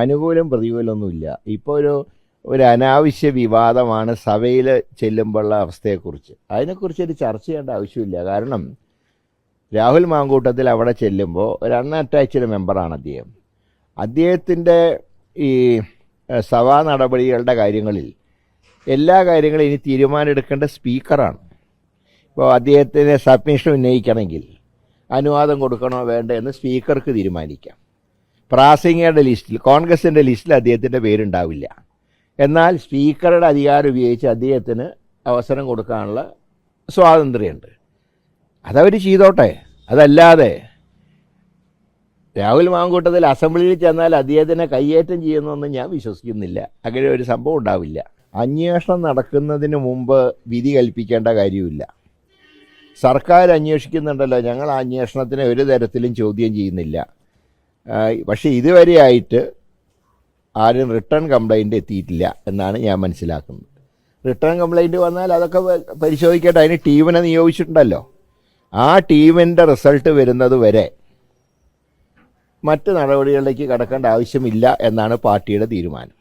അനുകൂലം പ്രതികൂലമൊന്നുമില്ല. ഇപ്പോൾ ഒരു ഒരു അനാവശ്യ വിവാദമാണ് സഭയിൽ ചെല്ലുമ്പോഴുള്ള അവസ്ഥയെക്കുറിച്ച്. അതിനെക്കുറിച്ച് ഒരു ചർച്ച ചെയ്യേണ്ട ആവശ്യമില്ല. കാരണം രാഹുൽ മാങ്കൂട്ടത്തിൽ അവിടെ ചെല്ലുമ്പോൾ ഒരു അൺഅറ്റാച്ച്ഡ് മെമ്പറാണ് അദ്ദേഹം. അദ്ദേഹത്തിന്റെ ഈ സഭാ നടപടികളുടെ കാര്യങ്ങളിൽ എല്ലാ കാര്യങ്ങളും ഇനി തീരുമാനമെടുക്കേണ്ട സ്പീക്കറാണ്. ഇപ്പോൾ അദ്ദേഹത്തിന് സബ്മിഷൻ ഉന്നയിക്കണമെങ്കിൽ അനുവാദം കൊടുക്കണോ വേണ്ടോ എന്ന് സ്പീക്കർക്ക് തീരുമാനിക്കാം. പ്രാസിംഗയുടെ ലിസ്റ്റിൽ കോൺഗ്രസിന്റെ ലിസ്റ്റിൽ അദ്ദേഹത്തിന്റെ പേരുണ്ടാവില്ല. എന്നാൽ സ്പീക്കറുടെ അധികാരം ഉപയോഗിച്ച് അദ്ദേഹത്തിന് അവസരം കൊടുക്കാനുള്ള സ്വാതന്ത്ര്യമുണ്ട്. അതവർ ചെയ്തോട്ടെ. അതല്ലാതെ രാഹുൽ മാങ്കൂട്ടത്തിൽ അസംബ്ലിയിൽ ചെന്നാൽ അദ്ദേഹത്തിനെ കയ്യേറ്റം ചെയ്യുന്നൊന്നും ഞാൻ വിശ്വസിക്കുന്നില്ല. അങ്ങനെ ഒരു സംഭവം ഉണ്ടാവില്ല. അന്വേഷണം നടക്കുന്നതിന് മുമ്പ് വിധി കൽപ്പിക്കേണ്ട കാര്യമില്ല. സർക്കാർ അന്വേഷിക്കുന്നുണ്ടല്ലോ. ഞങ്ങൾ ആ അന്വേഷണത്തിനെ ഒരു തരത്തിലും ചോദ്യം ചെയ്യുന്നില്ല. പക്ഷേ ഇതുവരെയായിട്ട് ആരും റിട്ടേൺ കംപ്ലൈന്റ് എത്തിയിട്ടില്ല എന്നാണ് ഞാൻ മനസ്സിലാക്കുന്നത്. റിട്ടേൺ കംപ്ലൈന്റ് വന്നാൽ അതൊക്കെ പരിശോധിക്കട്ടെ. അതിന് ടീമിനെ നിയോഗിച്ചിട്ടുണ്ടല്ലോ. ആ ടീമിന്റെ റിസൾട്ട് വരുന്നത് വരെ മറ്റ് നടപടികളിലേക്ക് കടക്കേണ്ട ആവശ്യമില്ല എന്നാണ് പാർട്ടിയുടെ തീരുമാനം.